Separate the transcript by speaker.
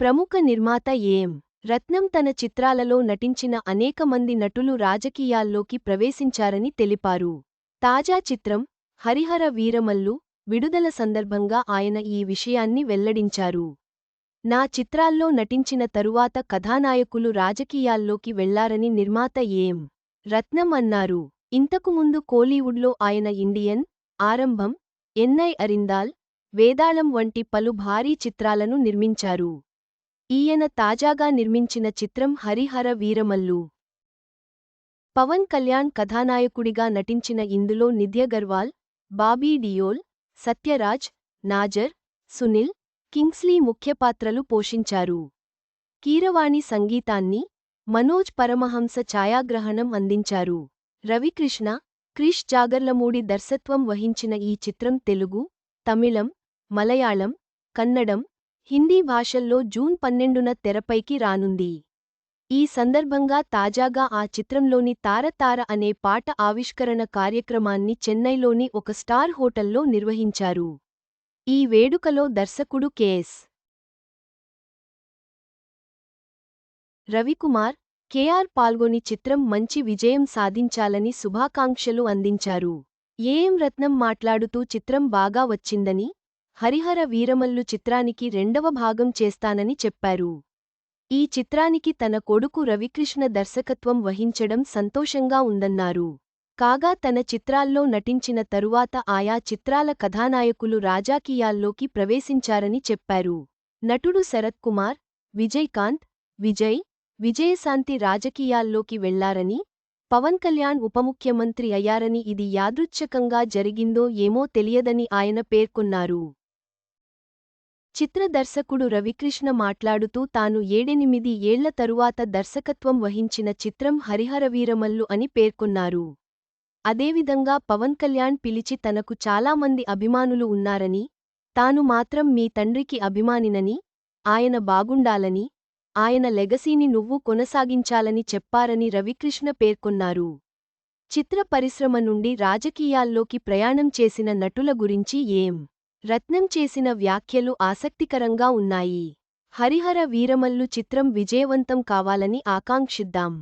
Speaker 1: ప్రముఖ నిర్మాత ఏఎం. రత్నం తన చిత్రాలలో నటించిన అనేక మంది నటులు రాజకీయాల్లోకి ప్రవేశించారని తెలిపారు. తాజా చిత్రం హరిహర వీరమల్లు విడుదల సందర్భంగా ఆయన ఈ విషయాన్ని వెల్లడించారు. నా చిత్రాల్లో నటించిన తరువాత కథానాయకులు రాజకీయాల్లోకి వెళ్ళారని నిర్మాత ఏం రత్నం అన్నారు. ఇంతకుముందు కోలీవుడ్లో ఆయన ఇండియన్ ఆరంభం ఎన్నై అరిందాల్ వేదాళం వంటి పలు భారీ చిత్రాలను నిర్మించారు. ఈయన తాజాగా నిర్మించిన చిత్రం హరిహర వీరమల్లు. పవన్ కళ్యాణ్ కథానాయకుడిగా నటించిన ఇందులో నిధ్య గర్వాల్ బాబీ డియోల్ సత్యరాజ్ నాజర్ సునిల్ కింగ్స్లీ ముఖ్య పాత్రలు పోషించారు. కీరవాణి సంగీతాన్ని మనోజ్ పరమహంస ఛాయాగ్రహణం అందించారు. రవికృష్ణ క్రిష్ జాగర్లమూడి దర్శత్వం వహించిన ఈ చిత్రం తెలుగు తమిళం మలయాళం కన్నడం హిందీ భాషల్లో జూన్ పన్నెండున తెరపైకి రానుంది. ఈ సందర్భంగా తాజాగా ఆ చిత్రంలోని తారతార అనే పాట ఆవిష్కరణ కార్యక్రమాన్ని చెన్నైలోని ఒక స్టార్ హోటల్లో నిర్వహించారు. ఈ వేడుకలో దర్శకుడు కెఎస్ రవికుమార్ కెఆర్ పాల్గొని చిత్రం మంచి విజయం సాధించాలని శుభాకాంక్షలు అందించారు. ఏఎం రత్నం మాట్లాడుతూ చిత్రం బాగా వచ్చిందని హరిహర వీరమల్లు చిత్రానికి రెండవ భాగం చేస్తానని చెప్పారు. ఈ చిత్రానికి తన కొడుకు రవికృష్ణ దర్శకత్వం వహించడం సంతోషంగా ఉందన్నారు. కాగా తన చిత్రాల్లో నటించిన తరువాత ఆయా చిత్రాల కథానాయకులు రాజకీయాల్లోకి ప్రవేశించారని చెప్పారు. నటుడు శరత్ కుమార్ విజయ్కాంత్ విజయ్ విజయశాంతి రాజకీయాల్లోకి వెళ్ళారని పవన్ కళ్యాణ్ ఉపముఖ్యమంత్రి అయ్యారని ఇది యాదృచ్ఛకంగా జరిగిందో ఏమో తెలియదని ఆయన పేర్కొన్నారు. చిత్ర దర్శకుడు రవికృష్ణ మాట్లాడుతూ తాను ఏడెనిమిది ఏళ్ళ తరువాత దర్శకత్వం వహించిన చిత్రం హరిహరవీరమల్లు అని పేర్కొన్నారు. అదేవిధంగా పవన్ కళ్యాణ్ పిలిచి తనకు చాలామంది అభిమానులు ఉన్నారని తాను మాత్రం మీ తండ్రికి అభిమానినని ఆయన బాగుండాలని ఆయన లెగసీని నువ్వు కొనసాగించాలని చెప్పారని రవికృష్ణ పేర్కొన్నారు. చిత్ర పరిశ్రమ నుండి రాజకీయాల్లోకి ప్రయాణం చేసిన నటుల గురించి ఏం రత్నం చేసిన వ్యాఖ్యలు ఆసక్తికరంగా ఉన్నాయి. హరిహర వీరమల్లు చిత్రం విజయవంతం కావాలని ఆకాంక్షిద్దాం.